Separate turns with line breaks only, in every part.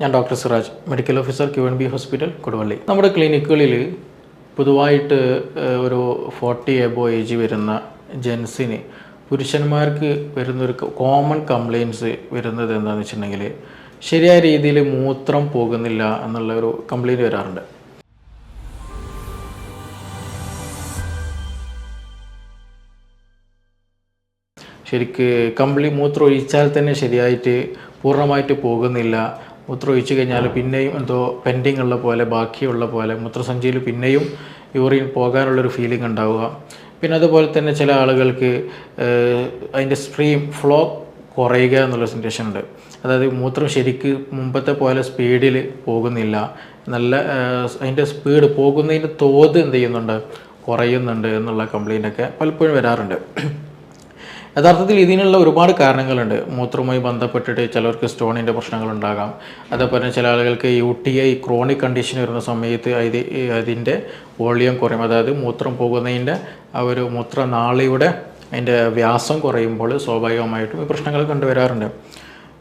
ഞാൻ doctor Siraj. Medical officer Q N B hospital Koduvally. നമ്മുടെ ക്ലിനിക്കുകളിൽ പൊതുവായിട്ട് ഒരു ഫോർട്ടി എബോ ഏജ് വരുന്ന ജെൻസിന് പുരുഷന്മാർക്ക് വരുന്നൊരു കോമൺ കംപ്ലയിൻസ് വരുന്നത് എന്താണെന്ന് വെച്ചിട്ടുണ്ടെങ്കിൽ ശരിയായ രീതിയിൽ മൂത്രം പോകുന്നില്ല എന്നുള്ള ഒരു കംപ്ലയിന്റ് വരാറുണ്ട്. ശരിക്ക് കമ്പിളി മൂത്രം ഒഴിച്ചാൽ തന്നെ ശരിയായിട്ട് പൂർണമായിട്ട് പോകുന്നില്ല. മൂത്രം ഒഴിച്ചു കഴിഞ്ഞാൽ പിന്നെയും എന്തോ പെൻഡിങ് ഉള്ള പോലെ ബാക്കിയുള്ള പോലെ മൂത്രസഞ്ചിയിൽ പിന്നെയും യൂറിൻ പോകാനുള്ളൊരു ഫീലിംഗ് ഉണ്ടാവുക. പിന്നെ അതുപോലെ തന്നെ ചില ആളുകൾക്ക് അതിന്റെ സ്ട്രീം ഫ്ലോ കുറയുക എന്നുള്ള സിറ്റുവേഷൻ ഉണ്ട്. അതായത് മൂത്രം ശരിക്ക് മുമ്പത്തെ പോലെ സ്പീഡിൽ പോകുന്നില്ല. നല്ല അതിന്റെ സ്പീഡ് പോകുന്നതിന്റെ തോത് എന്ത് ചെയ്യുന്നുണ്ട്? കുറയുന്നുണ്ട് എന്നുള്ള കംപ്ലൈന്റൊക്കെ പലപ്പോഴും വരാറുണ്ട്. യഥാർത്ഥത്തിൽ ഇതിനുള്ള ഒരുപാട് കാരണങ്ങളുണ്ട്. മൂത്രവുമായി ബന്ധപ്പെട്ടിട്ട് ചിലർക്ക് സ്റ്റോണിന്റെ പ്രശ്നങ്ങളുണ്ടാകാം. അതേപോലെ ചില ആളുകൾക്ക് U T I chronic condition വരുന്ന സമയത്ത് അതി അതിന്റെ വോളിയം കുറയും. അതായത് മൂത്രം പോകുന്നതിന്റെ ആ ഒരു മൂത്രനാളിയുടെ അതിന്റെ വ്യാസം കുറയുമ്പോൾ സ്വാഭാവികമായിട്ടും ഈ പ്രശ്നങ്ങൾ കണ്ടുവരാറുണ്ട്.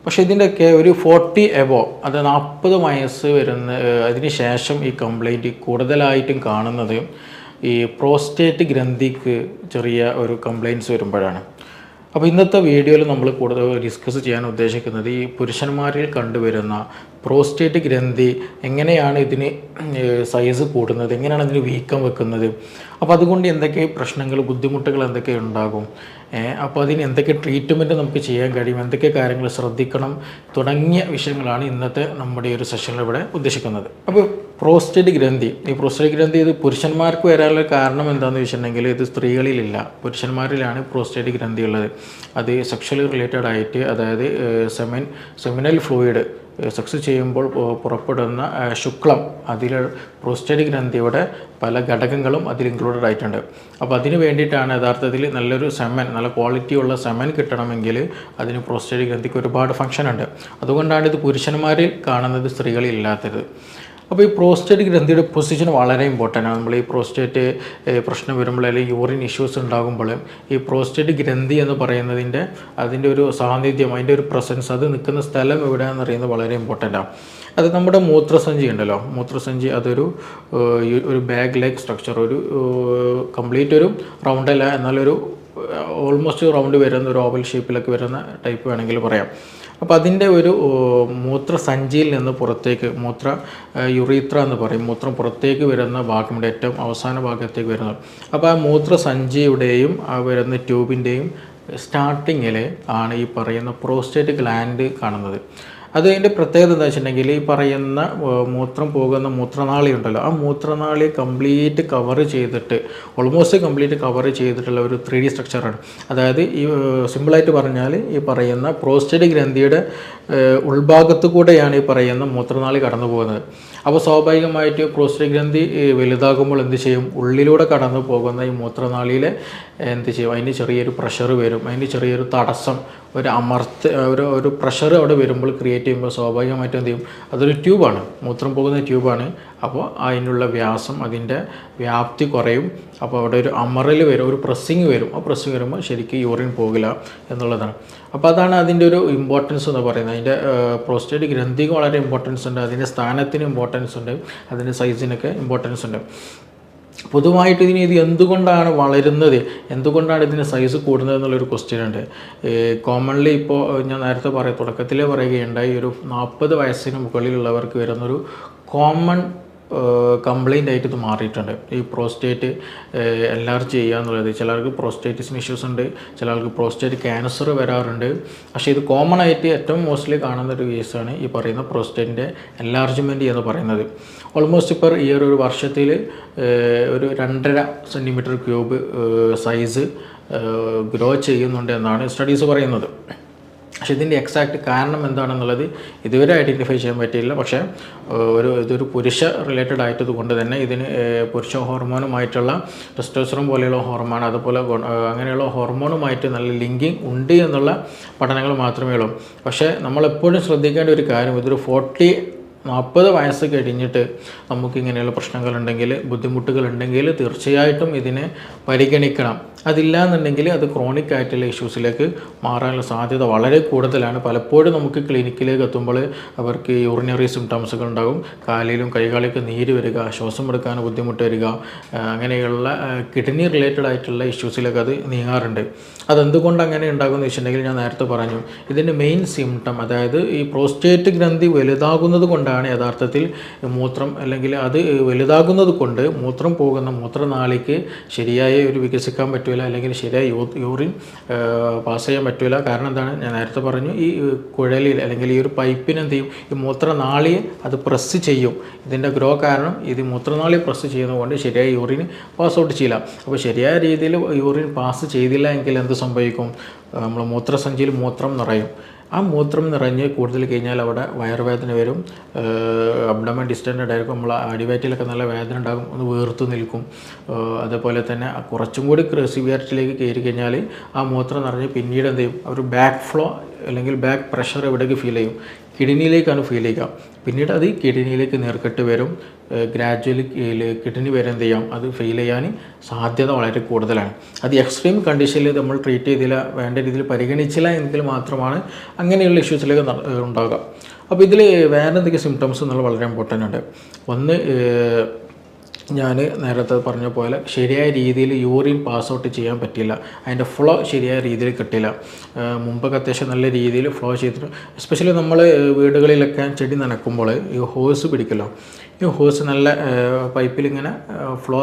പക്ഷേ ഇതിന്റെയൊക്കെ ഒരു ഫോർട്ടി എബോ അത് നാൽപ്പത് വയസ്സ് വരുന്ന അതിന് ശേഷം ഈ കംപ്ലൈന്റ് കൂടുതലായിട്ടും കാണുന്നത് ഈ പ്രോസ്റ്റേറ്റ് ഗ്രന്ഥിക്ക് ചെറിയ ഒരു കംപ്ലയിൻസ് വരുമ്പോഴാണ്. അപ്പോൾ ഇന്നത്തെ വീഡിയോയിൽ നമ്മൾ കൂടുതൽ ഡിസ്കസ് ചെയ്യാൻ ഉദ്ദേശിക്കുന്നത് ഈ പുരുഷന്മാരിൽ കണ്ടുവരുന്ന പ്രോസ്റ്റേറ്റ് ഗ്രന്ഥി എങ്ങനെയാണ് ഇതിന് സൈസ് കൂടുന്നത് എങ്ങനെയാണ് ഇതിന് വീക്കം വെക്കുന്നത്? അപ്പോൾ അതുകൊണ്ട് എന്തൊക്കെ പ്രശ്നങ്ങൾ ബുദ്ധിമുട്ടുകൾ എന്തൊക്കെ ഉണ്ടാകും? അപ്പോൾ അതിന് എന്തൊക്കെ ട്രീറ്റ്മെന്റ് നമുക്ക് ചെയ്യാൻ കഴിയും? എന്തൊക്കെ കാര്യങ്ങൾ ശ്രദ്ധിക്കണം? തുടങ്ങിയ വിഷയങ്ങളാണ് ഇന്നത്തെ നമ്മുടെ ഈ ഒരു സെഷനിൽ ഇവിടെ ഉദ്ദേശിക്കുന്നത്. അപ്പോൾ പ്രോസ്റ്റേറ്റ് ഗ്രന്ഥി. ഈ പ്രോസ്റ്റേറ്റ് ഗ്രന്ഥി ഇത് പുരുഷന്മാർക്ക് വരാനുള്ള കാരണം എന്താണെന്ന് വെച്ചിട്ടുണ്ടെങ്കിൽ ഇത് സ്ത്രീകളിലില്ല. പുരുഷന്മാരിലാണ് പ്രോസ്റ്റേറ്റ് ഗ്രന്ഥി ഉള്ളത്. അത് സെക്ഷലി റിലേറ്റഡ് ആയിട്ട് അതായത് സെമിൻ സെമിനൽ ഫ്ലൂയിഡ് സെക്സ് ചെയ്യുമ്പോൾ പുറപ്പെടുന്ന ശുക്ലം അതിൽ പ്രോസ്റ്റേറ്റ് ഗ്രന്ഥിയുടെ പല ഘടകങ്ങളും അതിൽ ഇൻക്ലൂഡഡ് ആയിട്ടുണ്ട്. അപ്പോൾ അതിന് വേണ്ടിയിട്ടാണ് യഥാർത്ഥത്തിൽ നല്ലൊരു സെമൻ നല്ല ക്വാളിറ്റി ഉള്ള സെമൻ കിട്ടണമെങ്കിൽ അതിന് പ്രോസ്റ്റേറ്റ് ഗ്രന്ഥിക്ക് ഒരുപാട് ഫംഗ്ഷൻ ഉണ്ട്. അതുകൊണ്ടാണ് ഇത് പുരുഷന്മാരിൽ കാണുന്നത് സ്ത്രീകളിൽ ഇല്ലാത്തത്. അപ്പോൾ ഈ പ്രോസ്റ്റേറ്റ് ഗ്രന്ഥിയുടെ പൊസിഷൻ വളരെ ഇമ്പോർട്ടന്റ് ആണ്. നമ്മൾ ഈ പ്രോസ്റ്റേറ്റ് പ്രശ്നം വരുമ്പോൾ അല്ലെങ്കിൽ യൂറിൻ ഇഷ്യൂസ് ഉണ്ടാകുമ്പോൾ ഈ പ്രോസ്റ്റേറ്റ് ഗ്രന്ഥി എന്ന് പറയുന്നതിന്റെ അതിന്റെ ഒരു സാന്നിധ്യം അതിന്റെ ഒരു പ്രസൻസ് അത് നിൽക്കുന്ന സ്ഥലം എവിടെയാണെന്ന് അറിയുന്നത് വളരെ ഇമ്പോർട്ടന്റ് ആണ്. അത് നമ്മുടെ മൂത്രസഞ്ചി ഉണ്ടല്ലോ. മൂത്രസഞ്ചി അതൊരു ഒരു ബാഗ് ലൈക്ക് സ്ട്രക്ചർ ഒരു കംപ്ലീറ്റ് ഒരു റൗണ്ടല്ല എന്നാലൊരു ഓൾമോസ്റ്റ് റൗണ്ട് വരുന്ന ഒരു ഓവൽ ഷേപ്പിലൊക്കെ വരുന്ന ടൈപ്പ് വേണമെങ്കിൽ പറയാം. അപ്പോൾ അതിന്റെ ഒരു മൂത്രസഞ്ചിയിൽ നിന്ന് പുറത്തേക്ക് മൂത്ര യുറീത്ര എന്ന് പറയും. മൂത്രം പുറത്തേക്ക് വരുന്ന ഭാഗമുണ്ട് ഏറ്റവും അവസാന ഭാഗത്തേക്ക് വരുന്നത്. അപ്പോൾ ആ മൂത്രസഞ്ചിയുടെയും ആ വരുന്ന ട്യൂബിന്റെയും സ്റ്റാർട്ടിങ്ങിൽ ആണ് ഈ പറയുന്ന പ്രോസ്റ്റേറ്റ് ഗ്ലാൻഡ് കാണുന്നത്. അത് അതിന്റെ പ്രത്യേകത എന്താ വെച്ചിട്ടുണ്ടെങ്കിൽ ഈ പറയുന്ന മൂത്രം പോകുന്ന മൂത്രനാളി ഉണ്ടല്ലോ ആ മൂത്രനാളി കംപ്ലീറ്റ് കവർ ചെയ്തിട്ട് ഓൾമോസ്റ്റ് കംപ്ലീറ്റ് കവർ ചെയ്തിട്ടുള്ള ഒരു ത്രീ ഡി സ്ട്രക്ചറാണ് അതായത് ഈ സിമ്പിളായിട്ട് പറഞ്ഞാൽ ഈ പറയുന്ന പ്രോസ്റ്റേറ്റ് ഗ്രന്ഥിയുടെ ഉൾഭാഗത്തു കൂടെയാണ് ഈ പറയുന്ന മൂത്രനാളി കടന്നു പോകുന്നത് അപ്പോൾ സ്വാഭാവികമായിട്ട് പ്രോസ്റ്റേറ്റ് ഗ്രന്ഥി വലുതാകുമ്പോൾ എന്ത് ചെയ്യും? ഉള്ളിലൂടെ കടന്നു പോകുന്ന ഈ മൂത്രനാളിയിലെ എന്ത് ചെയ്യും? അതിന് ചെറിയൊരു പ്രഷർ വരും. അതിന് ചെറിയൊരു തടസ്സം ഒരു അമർത്ത് ഒരു ഒരു പ്രഷർ അവിടെ വരുമ്പോൾ ക്രിയേറ്റ് ചെയ്യുമ്പോൾ സ്വാഭാവികമായിട്ടും എന്ത് ചെയ്യും? അതൊരു ട്യൂബാണ് മൂത്രം പോകുന്ന ട്യൂബാണ് അപ്പോൾ അതിനുള്ള വ്യാസം അതിന്റെ വ്യാപ്തി കുറയും. അപ്പോൾ അവിടെ ഒരു അമറൽ വരും ഒരു പ്രസ്സിങ് വരും. ആ പ്രസ്സിങ് വരുമ്പോൾ ശരിക്കും യൂറിൻ പോകില്ല എന്നുള്ളതാണ്. അപ്പോൾ അതാണ് അതിന്റെ ഒരു ഇമ്പോർട്ടൻസ് എന്ന് പറയുന്നത്. അതിന്റെ പ്രോസ്റ്റേറ്റ് ഗ്രന്ഥിക്ക് വളരെ ഇമ്പോർട്ടൻസ് ഉണ്ട്. അതിന്റെ സ്ഥാനത്തിന് ഇമ്പോർട്ടൻസ് ഉണ്ട്. അതിന്റെ സൈസിനൊക്കെ ഇമ്പോർട്ടൻസ് ഉണ്ട്. പൊതുവായിട്ട് ഇതിന് ഇത് എന്തുകൊണ്ടാണ് വളരുന്നത്? എന്തുകൊണ്ടാണ് ഇതിന് സൈസ് കൂടുന്നത് എന്നുള്ളൊരു ക്വസ്റ്റ്യൻ ഉണ്ട്. കോമൺലി ഇപ്പോൾ ഞാൻ നേരത്തെ പറയാം തുടക്കത്തിലേ പറയുകയുണ്ടായി. ഒരു നാൽപ്പത് വയസ്സിന് മുകളിലുള്ളവർക്ക് വരുന്നൊരു കോമൺ കംപ്ലൈന്റ് ആയിട്ട് ഇത് മാറിയിട്ടുണ്ട്. ഈ പ്രോസ്റ്റേറ്റ് എല്ലാവരും ചെയ്യുക എന്നുള്ളത്. ചിലർക്ക് പ്രോസ്റ്റേറ്റിസിന് ഇഷ്യൂസ് ഉണ്ട് ചിലർക്ക് പ്രോസ്റ്റേറ്റ് ക്യാൻസർ വരാറുണ്ട്. പക്ഷേ ഇത് കോമൺ ആയിട്ട് ഏറ്റവും മോസ്റ്റ്ലി കാണുന്ന ഒരു കേസാണ് ഈ പറയുന്ന പ്രോസ്റ്റേറ്റിന്റെ എൻലാർജ്മെന്റ് എന്ന് പറയുന്നത്. ഓൾമോസ്റ്റ് ഇപ്പോൾ ഈ ഒരു വർഷത്തിൽ ഒരു രണ്ടര സെന്റിമീറ്റർ ക്യൂബ് സൈസ് ഗ്രോ ചെയ്യുന്നുണ്ട് എന്നാണ് സ്റ്റഡീസ് പറയുന്നത്. പക്ഷേ ഇതിന്റെ എക്സാക്ട് കാരണം എന്താണെന്നുള്ളത് ഇതുവരെ ഐഡന്റിഫൈ ചെയ്യാൻ പറ്റിയില്ല. പക്ഷേ ഒരു ഇതൊരു പുരുഷ റിലേറ്റഡ് ആയിട്ടത് കൊണ്ട് തന്നെ ഇതിന് പുരുഷ ഹോർമോണുമായിട്ടുള്ള ടെസ്റ്റോസ്റ്ററോൺ പോലെയുള്ള ഹോർമോൺ അതുപോലെ അങ്ങനെയുള്ള ഹോർമോണുമായിട്ട് നല്ല ലിങ്കിങ് ഉണ്ട് എന്നുള്ള പഠനങ്ങൾ മാത്രമേ ഉള്ളൂ. പക്ഷേ നമ്മളെപ്പോഴും ശ്രദ്ധിക്കേണ്ട ഒരു കാര്യം ഇതൊരു ഫോർട്ടി നാൽപ്പത് വയസ്സ് കഴിഞ്ഞിട്ട് നമുക്ക് ഇങ്ങനെയുള്ള പ്രശ്നങ്ങളുണ്ടെങ്കിൽ ബുദ്ധിമുട്ടുകളുണ്ടെങ്കിൽ തീർച്ചയായിട്ടും ഇതിനെ പരിഗണിക്കണം. അതില്ല എന്നുണ്ടെങ്കിൽ അത് ക്രോണിക് ആയിട്ടുള്ള ഇഷ്യൂസിലേക്ക് മാറാനുള്ള സാധ്യത വളരെ കൂടുതലാണ്. പലപ്പോഴും നമുക്ക് ക്ലിനിക്കിലേക്ക് എത്തുമ്പോൾ അവർക്ക് യൂറിനറി സിംറ്റംസുകൾ ഉണ്ടാകും. കാലിലും കൈകാലിലൊക്കെ നീര് വരിക ശ്വാസം എടുക്കാൻ ബുദ്ധിമുട്ട് വരിക അങ്ങനെയുള്ള കിഡ്നി റിലേറ്റഡ് ആയിട്ടുള്ള ഇഷ്യൂസിലേക്ക് അത് നീങ്ങാറുണ്ട്. അതെന്തുകൊണ്ട് അങ്ങനെ ഉണ്ടാകുമെന്ന് വെച്ചിട്ടുണ്ടെങ്കിൽ ഞാൻ നേരത്തെ പറഞ്ഞു. ഇതിന്റെ മെയിൻ സിംറ്റം അതായത് ഈ പ്രോസ്റ്റേറ്റ് ഗ്രന്ഥി വലുതാകുന്നത് കൊണ്ടാണ് യഥാർത്ഥത്തിൽ മൂത്രം അല്ലെങ്കിൽ അത് വലുതാകുന്നത് കൊണ്ട് മൂത്രം പോകുന്ന മൂത്രനാളിക്ക് ശരിയായ ഒരു വികസിക്കാൻ പറ്റില്ല അല്ലെങ്കിൽ ശരിയായ യൂറിൻ പാസ് ചെയ്യാൻ പറ്റില്ല കാരണം എന്താണ്? ഞാൻ നേരത്തെ പറഞ്ഞു ഈ കുഴലിൽ അല്ലെങ്കിൽ ഈ ഒരു പൈപ്പിന് എന്ത് ചെയ്യും? ഈ മൂത്രനാളിയെ അത് പ്രസ് ചെയ്യും. ഇതിന്റെ ഗ്രോ കാരണം ഇത് മൂത്രനാളി പ്രസ് ചെയ്യുന്നതുകൊണ്ട് ശരിയായ യൂറിൻ പാസ് ഔട്ട് ചെയ്യില്ല. അപ്പോൾ ശരിയായ രീതിയിൽ യൂറിൻ പാസ് ചെയ്തില്ല എങ്കിൽ എന്ത് സംഭവിക്കും? നമ്മൾ മൂത്രസഞ്ചിയിൽ മൂത്രം നിറയും. ആ മൂത്രം നിറഞ്ഞ് കൂടുതൽ കഴിഞ്ഞാൽ അവിടെ വയറുവേദന വരും. അബ്ഡമൻ ഡിസ്റ്റൻഡ് ആയിരിക്കും നമ്മൾ അടിവയറ്റിലൊക്കെ നല്ല വേദന ഉണ്ടാകും. ഒന്ന് വീർത്തു നിൽക്കും. അതേപോലെ തന്നെ കുറച്ചും കൂടി സിവിയറിറ്റിയിലേക്ക് കയറി കഴിഞ്ഞാൽ ആ മൂത്രം നിറഞ്ഞ് പിന്നീട് എന്ത് ചെയ്യും? ഒരു ബാക്ക് ഫ്ലോ അല്ലെങ്കിൽ ബാക്ക് പ്രഷർ എവിടേക്ക് ഫീൽ ചെയ്യും. കിഡ്നിയിലേക്കാണ് ഫീൽ ചെയ്യുക. പിന്നീട് അത് കിഡ്നിയിലേക്ക് നേർക്കെട്ട് വരും. ഗ്രാജ്വലി കിഡ്നി വരെ എന്ത് ചെയ്യാം? അത് ഫെയിൽ ചെയ്യാൻ സാധ്യത വളരെ കൂടുതലാണ്. അത് എക്സ്ട്രീം കണ്ടീഷനിൽ നമ്മൾ ട്രീറ്റ് ചെയ്തില്ല വേണ്ട രീതിയിൽ പരിഗണിച്ചില്ല എങ്കിൽ മാത്രമാണ് അങ്ങനെയുള്ള ഇഷ്യൂസിലേക്ക് ഉണ്ടാകുക അപ്പോൾ ഇതിൽ വേറെ എന്തൊക്കെ സിംറ്റംസ് എന്നുള്ളത് വളരെ ഇമ്പോർട്ടന്റ് ഉണ്ട്. ഒന്ന് ഞാൻ നേരത്തെ പറഞ്ഞ പോലെ ശരിയായ രീതിയിൽ യൂറിൻ പാസ് ഔട്ട് ചെയ്യാൻ പറ്റില്ല. അതിന്റെ ഫ്ലോ ശരിയായ രീതിയിൽ കിട്ടില്ല. മുമ്പൊക്കെ അത്യാവശ്യം നല്ല രീതിയിൽ ഫ്ലോ ചെയ്തിട്ട് എസ്പെഷ്യലി നമ്മൾ വീടുകളിലൊക്കെ ചെടി നനക്കുമ്പോൾ ഈ ഹോസ് പിടിക്കലോ ഈ ഹോസ് നല്ല പൈപ്പിൽ ഇങ്ങനെ ഫ്ലോ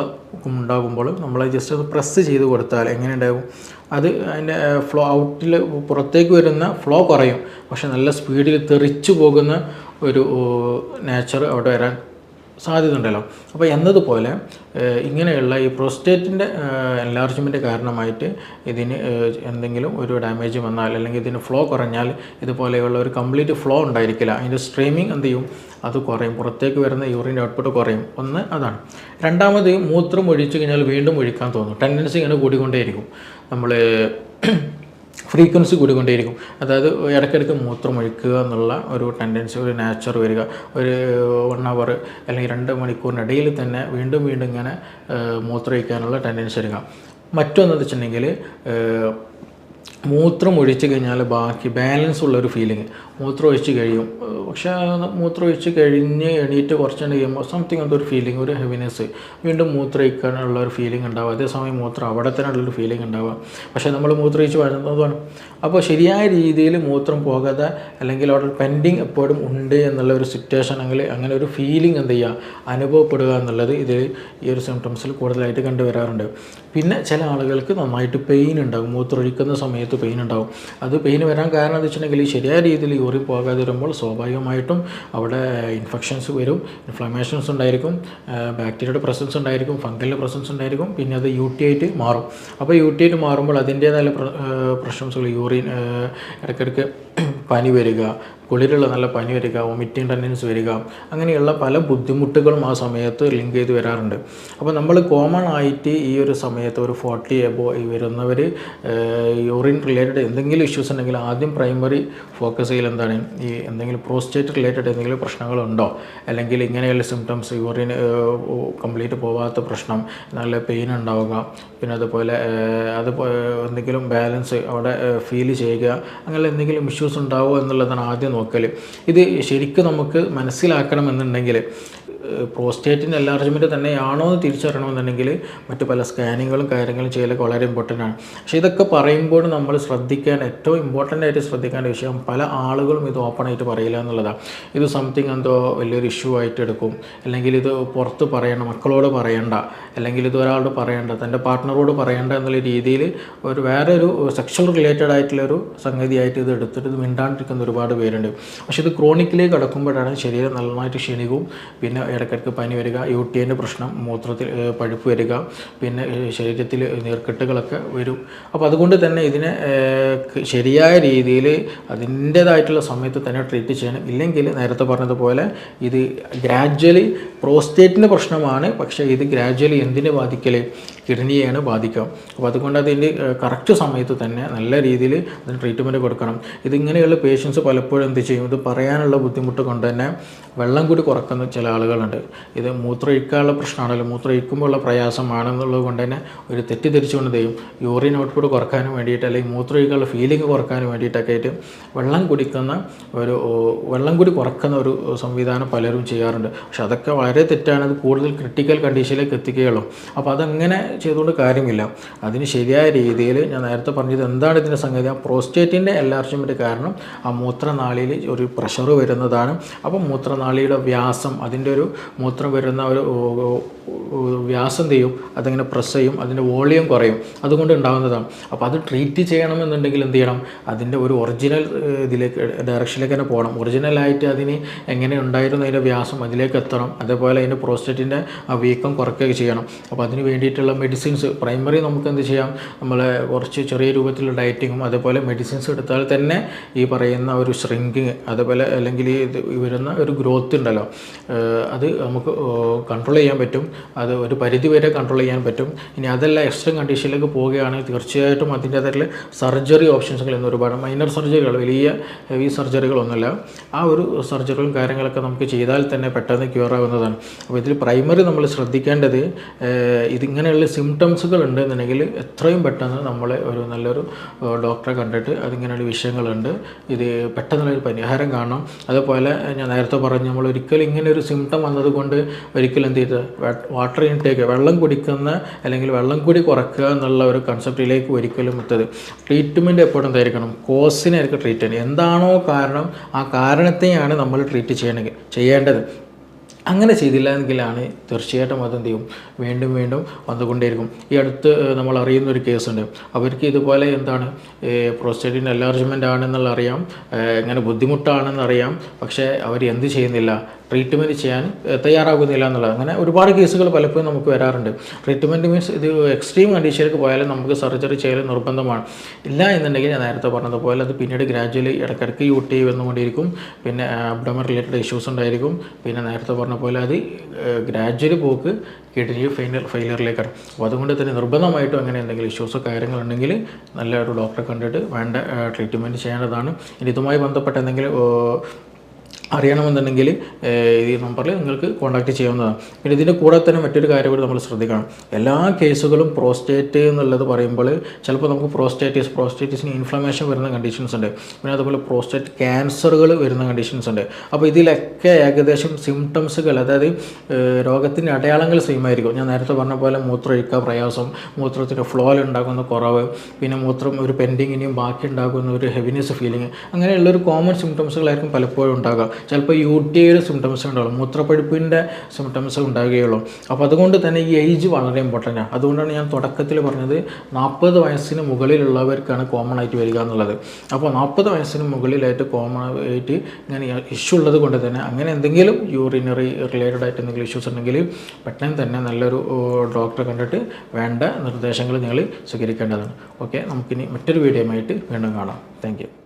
ഉണ്ടാകുമ്പോൾ നമ്മൾ ജസ്റ്റ് ഒന്ന് പ്രസ് ചെയ്ത് കൊടുത്താൽ എങ്ങനെ ഉണ്ടാകും? അത് അതിന്റെ ഫ്ലോ ഔട്ടിൽ പുറത്തേക്ക് വരുന്ന ഫ്ലോ കുറയും. പക്ഷെ നല്ല സ്പീഡിൽ തെറിച്ചു പോകുന്ന ഒരു നേച്ചർ അവിടെ വരാൻ സാധ്യത ഉണ്ടല്ലോ അപ്പോൾ എന്നതുപോലെ ഇങ്ങനെയുള്ള ഈ പ്രോസ്റ്റേറ്റിന്റെ എൻലാർജ്മെന്റ് കാരണമായിട്ട് ഇതിന് എന്തെങ്കിലും ഒരു ഡാമേജ് വന്നാൽ അല്ലെങ്കിൽ ഇതിന് ഫ്ലോ കുറഞ്ഞാൽ ഇതുപോലെയുള്ള ഒരു കംപ്ലീറ്റ് ഫ്ലോ ഉണ്ടായിരിക്കില്ല. അതിന്റെ സ്ട്രീമിങ് എന്ത് ചെയ്യും? അത് കുറയും. പുറത്തേക്ക് വരുന്ന യൂറിൻ ഔട്ട്പുട്ട് കുറയും. ഒന്ന് അതാണ്. രണ്ടാമത് മൂത്രം ഒഴിച്ചു കഴിഞ്ഞാൽ വീണ്ടും ഒഴിക്കാൻ തോന്നും. ടെൻഡൻസി ഇങ്ങനെ കൂടിക്കൊണ്ടേയിരിക്കും. നമ്മൾ ഫ്രീക്വൻസി കൂടിക്കൊണ്ടേയിരിക്കും. അതായത് ഇടയ്ക്കിടയ്ക്ക് മൂത്രം ഒഴിക്കുക എന്നുള്ള ഒരു ടെൻഡൻസി ഒരു നാച്ചർ വരിക. ഒരു വൺ അവർ അല്ലെങ്കിൽ രണ്ട് മണിക്കൂറിനിടയിൽ തന്നെ വീണ്ടും വീണ്ടും ഇങ്ങനെ മൂത്രം ഒഴിക്കാനുള്ള ടെൻഡൻസി വരിക. മറ്റൊന്നെന്ന് വെച്ചിട്ടുണ്ടെങ്കിൽ മൂത്രം ഒഴിച്ചു കഴിഞ്ഞാൽ ബാക്കി ബാലൻസ് ഉള്ളൊരു ഫീലിംഗ് മൂത്രം ഒഴിച്ച് കഴിയും. പക്ഷേ മൂത്രം ഒഴിച്ച് കഴിഞ്ഞ് എണീറ്റ് കുറച്ച് കഴിയുമ്പോൾ സംതിങ് എന്തൊരു ഫീലിംഗ് ഒരു ഹെവിനെസ് വീണ്ടും മൂത്രം ഒഴിക്കാനുള്ള ഒരു ഫീലിംഗ് ഉണ്ടാവുക അതേസമയം മൂത്രം അവിടെ തന്നെ ഉള്ളൊരു ഫീലിംഗ് ഉണ്ടാവുക പക്ഷേ നമ്മൾ മൂത്രം ഒഴിച്ച് വരുന്നതാണ് അപ്പോൾ ശരിയായ രീതിയിൽ മൂത്രം പോകാതെ അല്ലെങ്കിൽ അവിടെ പെൻഡിങ് എപ്പോഴും ഉണ്ട് എന്നുള്ള ഒരു സിറ്റുവേഷൻ ആണെങ്കിൽ അങ്ങനെ ഒരു ഫീലിംഗ് എന്ത് ചെയ്യുക അനുഭവപ്പെടുക എന്നുള്ളത് ഇതിൽ ഈ ഒരു സിംറ്റംസിൽ കൂടുതലായിട്ട് കണ്ടുവരാറുണ്ട്. പിന്നെ ചില ആളുകൾക്ക് നന്നായിട്ട് പെയിൻ ഉണ്ടാകും മൂത്രം ഒഴിക്കുന്ന സമയത്ത് പെയിൻ ഉണ്ടാവും. അത് പെയിൻ വരാൻ കാരണം എന്ന് വെച്ചിട്ടുണ്ടെങ്കിൽ ശരിയായ രീതിയിൽ യൂറി പോകാതെ വരുമ്പോൾ സ്വാഭാവികമായിട്ടും അവിടെ ഇൻഫെക്ഷൻസ് വരും. ഇൻഫ്ലമേഷൻസ് ഉണ്ടായിരിക്കും. ബാക്ടീരിയയുടെ പ്രസൻസ് ഉണ്ടായിരിക്കും. ഫംഗലിന്റെ പ്രസൻസ് ഉണ്ടായിരിക്കും. പിന്നെ അത് യു ടി ആയിട്ട് മാറും. അപ്പോൾ യു ടി ആയിട്ട് മാറുമ്പോൾ അതിന്റേതായ പ്രശ്നംസുകൾ യൂറിൻ ഇടയ്ക്കിടയ്ക്ക് പനി വരിക കുളിരുള്ള നല്ല പനി വരിക വൊമിറ്റിംഗ് ടെൻഡൻസ് വരിക അങ്ങനെയുള്ള പല ബുദ്ധിമുട്ടുകളും ആ സമയത്ത് ലിങ്ക് ചെയ്ത് വരാറുണ്ട്. അപ്പോൾ നമ്മൾ കോമൺ ആയിട്ട് ഈ ഒരു സമയത്ത് ഒരു ഫോർട്ടി എബോ ഈ വരുന്നവർ യൂറിൻ റിലേറ്റഡ് എന്തെങ്കിലും ഇഷ്യൂസ് ഉണ്ടെങ്കിൽ ആദ്യം പ്രൈമറി ഫോക്കസ് ചെയ്യൽ എന്താണ്? ഈ എന്തെങ്കിലും പ്രോസ്റ്റേറ്റ് റിലേറ്റഡ് എന്തെങ്കിലും പ്രശ്നങ്ങളുണ്ടോ? അല്ലെങ്കിൽ ഇങ്ങനെയുള്ള സിംറ്റംസ് യൂറിൻ കംപ്ലീറ്റ് പോവാത്ത പ്രശ്നം നല്ല പെയിൻ ഉണ്ടാവുക പിന്നെ അതുപോലെ അതുപോലെ അത് എന്തെങ്കിലും ബാലൻസ് അവിടെ ഫീൽ ചെയ്യുക അങ്ങനെ എന്തെങ്കിലും ഇഷ്യൂസ് ഉണ്ടാവുമോ എന്നുള്ളതാണ് ആദ്യം നോക്കൽ ഇത് ശരിക്കും നമുക്ക് മനസ്സിലാക്കണമെന്നുണ്ടെങ്കിൽ പ്രോസ്റ്റേറ്റിന്റെ എൻലാർജ്മെന്റ് തന്നെയാണോ എന്ന് തിരിച്ചറിയണമെന്നുണ്ടെങ്കിൽ മറ്റ് പല സ്കാനിങ്ങുകളും കാര്യങ്ങളും ചെയ്യലൊക്കെ വളരെ ഇമ്പോർട്ടന്റ് ആണ്. പക്ഷേ ഇതൊക്കെ പറയുമ്പോൾ നമ്മൾ ശ്രദ്ധിക്കാൻ ഏറ്റവും ഇമ്പോർട്ടന്റ് ആയിട്ട് ശ്രദ്ധിക്കേണ്ട വിഷയം പല ആളുകളും ഇത് ഓപ്പൺ ആയിട്ട് പറയില്ല എന്നുള്ളതാണ്. ഇത് സംതിങ് എന്തോ വലിയൊരു ഇഷ്യൂ ആയിട്ട് എടുക്കും. അല്ലെങ്കിൽ ഇത് പുറത്ത് പറയണം മക്കളോട് പറയണ്ട അല്ലെങ്കിൽ ഇത് ഒരാളോട് പറയണ്ട തന്റെ പാർട്ട്ണറോട് പറയണ്ട എന്നുള്ള രീതിയിൽ ഒരു വേറെ ഒരു സെക്ഷൽ റിലേറ്റഡ് ആയിട്ടുള്ള ഒരു സംഗതിയായിട്ട് ഇത് എടുത്തിട്ട് ഇത് മിണ്ടാണ്ടിരിക്കുന്ന ഒരുപാട് പേരുണ്ട്. പക്ഷേ ഇത് ക്രോണിക്കിലേക്ക് കടക്കുമ്പോഴാണ് ശരീരം നന്നായിട്ട് ക്ഷീണിക്കും. പിന്നെ ഇടയ്ക്കിടയ്ക്ക് പനി വരിക യു ടി എന്റെ പ്രശ്നം മൂത്രത്തിൽ പഴുപ്പ് വരിക പിന്നെ ശരീരത്തിൽ നീർക്കെട്ടുകളൊക്കെ വരും. അപ്പോൾ അതുകൊണ്ട് തന്നെ ഇതിനെ ശരിയായ രീതിയിൽ അതിന്റേതായിട്ടുള്ള സമയത്ത് തന്നെ ട്രീറ്റ് ചെയ്യണം. ഇല്ലെങ്കിൽ നേരത്തെ പറഞ്ഞതുപോലെ ഇത് ഗ്രാജ്വലി പ്രോസ്റ്റേറ്റിന്റെ പ്രശ്നമാണ്. പക്ഷേ ഇത് ഗ്രാജ്വലി എന്തിനെ ബാധിക്കൽ കിഡ്നിയെയാണ് ബാധിക്കുക. അപ്പോൾ അതുകൊണ്ട് അതിന്റെ കറക്റ്റ് സമയത്ത് തന്നെ നല്ല രീതിയിൽ അതിന് ട്രീറ്റ്മെന്റ് കൊടുക്കണം. ഇതിങ്ങനെയുള്ള പേഷ്യൻസ് പലപ്പോഴും എന്ത് ചെയ്യും? ഇത് പറയാനുള്ള ബുദ്ധിമുട്ട് കൊണ്ട് തന്നെ വെള്ളം കൂടി കുറക്കുന്ന ചില ആളുകളുണ്ട്. ഇത് മൂത്രമൊഴിക്കാനുള്ള പ്രശ്നമാണല്ലോ. മൂത്രമൊഴിക്കുമ്പോഴുള്ള പ്രയാസമാണെന്നുള്ളത് കൊണ്ട് തന്നെ ഒരു തെറ്റിദ്ധരിച്ചുകൊണ്ട് ചെയ്യും? യൂറിൻ ഔട്ട്പുട്ട് കുറക്കാനും വേണ്ടിയിട്ട് അല്ലെങ്കിൽ മൂത്രമൊഴിക്കാനുള്ള ഫീലിംഗ് കുറക്കാനും വേണ്ടിയിട്ടൊക്കെ ആയിട്ട് വെള്ളം കുടിക്കുന്ന ഒരു വെള്ളം കൂടി കുറക്കുന്ന ഒരു സംവിധാനം പലരും ചെയ്യാറുണ്ട്. പക്ഷെ അതൊക്കെ വളരെ തെറ്റാണ്. അത് കൂടുതൽ ക്രിട്ടിക്കൽ കണ്ടീഷനിലേക്ക് എത്തിക്കുകയുള്ളൂ. അപ്പോൾ അതങ്ങനെ ചെയ്തുകൊണ്ട് കാര്യമില്ല. അതിന് ശരിയായ രീതിയിൽ ഞാൻ നേരത്തെ പറഞ്ഞത് എന്താണ് ഇതിന്റെ സംഗതി? ആ പ്രോസ്റ്റേറ്റിന്റെ എൻലാർജ്മെന്റ് കാരണം ആ മൂത്രനാളിയിൽ ഒരു പ്രഷർ വരുന്നതാണ്. അപ്പം മൂത്രനാളിയുടെ വ്യാസം അതിന്റെ ഒരു മൂത്രം വരുന്ന ഒരു വ്യാസം ചെയ്യും? അതിങ്ങനെ പ്രസ് ചെയ്യും? അതിന്റെ വോളിയം കുറയും. അതുകൊണ്ട് ഉണ്ടാകുന്നതാണ്. അപ്പോൾ അത് ട്രീറ്റ് ചെയ്യണമെന്നുണ്ടെങ്കിൽ എന്ത് ചെയ്യണം? അതിന്റെ ഒരു ഒറിജിനൽ ഇതിലേക്ക് ഡയറക്ഷനിലേക്ക് തന്നെ പോകണം. ഒറിജിനലായിട്ട് അതിന് എങ്ങനെ ഉണ്ടായിരുന്നു അതിന്റെ വ്യാസം അതിലേക്ക് എത്തണം. അതേപോലെ അതിന്റെ പ്രോസ്റ്റേറ്റിന്റെ ആ വീക്കം കുറയ്ക്കുകയൊക്കെ ചെയ്യണം. അപ്പോൾ അതിന് വേണ്ടിയിട്ടുള്ള മെഡിസിൻസ് പ്രൈമറി നമുക്ക് എന്ത് ചെയ്യാം? നമ്മൾ കുറച്ച് ചെറിയ രൂപത്തിലുള്ള ഡയറ്റിങ്ങും അതേപോലെ മെഡിസിൻസ് എടുത്താൽ തന്നെ ഈ പറയുന്ന ഒരു ഷ്രിങ്കിങ് അതേപോലെ അല്ലെങ്കിൽ ഇത് വരുന്ന ഒരു ഗ്രോത്ത് ഉണ്ടല്ലോ. അത് നമുക്ക് കൺട്രോൾ ചെയ്യാൻ പറ്റും. അത് ഒരു പരിധി വരെ കൺട്രോൾ ചെയ്യാൻ പറ്റും. ഇനി അതല്ല എക്സ്ട്രീം കണ്ടീഷനിലേക്ക് പോവുകയാണെങ്കിൽ തീർച്ചയായിട്ടും അതിന്റെ അതിൽ സർജറി ഓപ്ഷൻസുകൾ ഇന്ന് ഒരുപാട് മൈനർ സർജറികൾ വലിയ ഹെവി സർജറികളൊന്നുമില്ല ആ ഒരു സർജറികളും കാര്യങ്ങളൊക്കെ നമുക്ക് ചെയ്താൽ തന്നെ പെട്ടെന്ന് ക്യൂർ ആവുന്നതാണ്. അപ്പോൾ ഇതിൽ പ്രൈമറി നമ്മൾ ശ്രദ്ധിക്കേണ്ടത് ഇതിങ്ങനെയുള്ള സിംറ്റംസുകൾ ഉണ്ടെന്നുണ്ടെങ്കിൽ എത്രയും പെട്ടെന്ന് നമ്മളെ ഒരു നല്ലൊരു ഡോക്ടറെ കണ്ടിട്ട് അതിങ്ങനെയുള്ള വിഷയങ്ങളുണ്ട്. ഇത് പെട്ടെന്നുള്ളൊരു പരിഹാരം കാണണം. അതുപോലെ ഞാൻ നേരത്തെ പറഞ്ഞു നമ്മൾ ഒരിക്കലും ഇങ്ങനെ ഒരു സിംറ്റം വന്നതുകൊണ്ട് ഒരിക്കലും എന്ത് ചെയ്ത് വാട്ടർ ഇൻടേക്ക് വെള്ളം കുടിക്കുന്ന അല്ലെങ്കിൽ വെള്ളം കൂടി കുറക്കുക എന്നുള്ള ഒരു കൺസെപ്റ്റിലേക്ക് ഒരിക്കലും എത്തത് ട്രീറ്റ്മെന്റ് എപ്പോഴും എന്തായിരിക്കണം? കോസിനായിരിക്കും ട്രീറ്റ് ചെയ്യുന്നത്. എന്താണോ കാരണം ആ കാരണത്തെയാണ് നമ്മൾ ട്രീറ്റ് ചെയ്യണമെങ്കിൽ ചെയ്യേണ്ടത്. അങ്ങനെ ചെയ്തില്ല എങ്കിലാണ് തീർച്ചയായിട്ടും അതെന്ത് ചെയ്യും? വീണ്ടും വീണ്ടും വന്നുകൊണ്ടേയിരിക്കും. ഈ അടുത്ത് നമ്മൾ അറിയുന്ന ഒരു കേസുണ്ട്. അവർക്ക് ഇതുപോലെ എന്താണ് പ്രോസ്റ്റേറ്റിന്റെ എൻലാർജ്മെന്റ് ആണെന്നുള്ള അറിയാം ഇങ്ങനെ ബുദ്ധിമുട്ടാണെന്നറിയാം. പക്ഷേ അവർ എന്ത് ചെയ്യുന്നില്ല? ട്രീറ്റ്മെന്റ് ചെയ്യാൻ തയ്യാറാകുന്നില്ല എന്നുള്ളത്. അങ്ങനെ ഒരുപാട് കേസുകൾ പലപ്പോഴും നമുക്ക് വരാറുണ്ട്. ട്രീറ്റ്മെന്റ് മീൻസ് ഇത് എക്സ്ട്രീം കണ്ടീഷനിലേക്ക് പോയാലും നമുക്ക് സർജറി ചെയ്യൽ നിർബന്ധമാണ്. ഇല്ല എന്നുണ്ടെങ്കിൽ ഞാൻ നേരത്തെ പറഞ്ഞതുപോലെ അത് പിന്നീട് ഗ്രാജുവലി ഇടയ്ക്കിടയ്ക്ക് യു ടി വന്നുകൊണ്ടിരിക്കും പിന്നെ അബ്ഡമൻ റിലേറ്റഡ് ഇഷ്യൂസ് ഉണ്ടായിരിക്കും. പിന്നെ നേരത്തെ പറഞ്ഞ പോലെ അത് ഗ്രാജുവലി പോക്ക് കിഡ്നി ഫെയിനൽ ഫെയിലിയറിലേക്കാണ് അപ്പോൾ അതുകൊണ്ട് തന്നെ നിർബന്ധമായിട്ടും അങ്ങനെ എന്തെങ്കിലും ഇഷ്യൂസോ കാര്യങ്ങളുണ്ടെങ്കിൽ നല്ല ഒരു ഡോക്ടറെ കണ്ടിട്ട് വേണ്ട ട്രീറ്റ്മെന്റ് ചെയ്യേണ്ടതാണ്. ഇനി ഇതുമായി ബന്ധപ്പെട്ട എന്തെങ്കിലും അറിയണമെന്നുണ്ടെങ്കിൽ ഈ നമ്പറിൽ നിങ്ങൾക്ക് കോൺടാക്റ്റ് ചെയ്യാവുന്നതാണ്. പിന്നെ ഇതിന്റെ കൂടെ തന്നെ മറ്റൊരു കാര്യം കൂടി നമ്മൾ ശ്രദ്ധിക്കണം. എല്ലാ കേസുകളും പ്രോസ്റ്റേറ്റ് എന്നുള്ളത് പറയുമ്പോൾ ചിലപ്പോൾ നമുക്ക് പ്രോസ്റ്റേറ്റിസ് പ്രോസ്റ്റേറ്റിസിന് ഇൻഫ്ലമേഷൻ വരുന്ന കണ്ടീഷൻസ് ഉണ്ട്. പിന്നെ അതുപോലെ പ്രോസ്റ്റേറ്റ് ക്യാൻസറുകൾ വരുന്ന കണ്ടീഷൻസ് ഉണ്ട്. അപ്പോൾ ഇതിലൊക്കെ ഏകദേശം സിംറ്റംസുകൾ അതായത് രോഗത്തിന്റെ അടയാളങ്ങൾ സെയിം ആയിരിക്കും. ഞാൻ നേരത്തെ പറഞ്ഞ പോലെ മൂത്രമൊഴിക്കുക പ്രയാസം മൂത്രത്തിന്റെ ഫ്ലോൽ ഉണ്ടാകുന്ന കുറവ് പിന്നെ മൂത്രം ഒരു പെൻഡിങ്ങിനെയും ബാക്കി ഉണ്ടാകുന്ന ഒരു ഹെവിനെസ് ഫീലിംഗ് അങ്ങനെയുള്ള ഒരു കോമൺ സിംറ്റംസുകളായിരിക്കും പലപ്പോഴും ഉണ്ടാകുക. ചിലപ്പോൾ യു ടി ഐയുടെ സിംറ്റംസ് ഉണ്ടാവും മൂത്രപ്പഴുപ്പിന്റെ സിംറ്റംസ് ഉണ്ടാകുകയുള്ളൂ അപ്പോൾ അതുകൊണ്ട് തന്നെ ഈ ഏജ് വളരെ ഇമ്പോർട്ടന്റ് ആണ് അതുകൊണ്ടാണ് ഞാൻ തുടക്കത്തിൽ പറഞ്ഞത് നാൽപ്പത് വയസ്സിന് മുകളിലുള്ളവർക്കാണ് കോമൺ ആയിട്ട് വരിക എന്നുള്ളത്. അപ്പോൾ നാൽപ്പത് വയസ്സിന് മുകളിലായിട്ട് കോമൺ ആയിട്ട് ഇങ്ങനെ ഇഷ്യൂ ഉള്ളത് കൊണ്ട് തന്നെ അങ്ങനെ എന്തെങ്കിലും യൂറിനറി റിലേറ്റഡ് ആയിട്ട് എന്തെങ്കിലും ഇഷ്യൂസ് ഉണ്ടെങ്കിൽ പെട്ടെന്ന് തന്നെ നല്ലൊരു ഡോക്ടറെ കണ്ടിട്ട് വേണ്ട നിർദ്ദേശങ്ങൾ നിങ്ങൾ സ്വീകരിക്കേണ്ടതാണ്. ഓക്കെ നമുക്കിനി മറ്റൊരു വീഡിയോയുമായിട്ട് വീണ്ടും കാണാം. താങ്ക്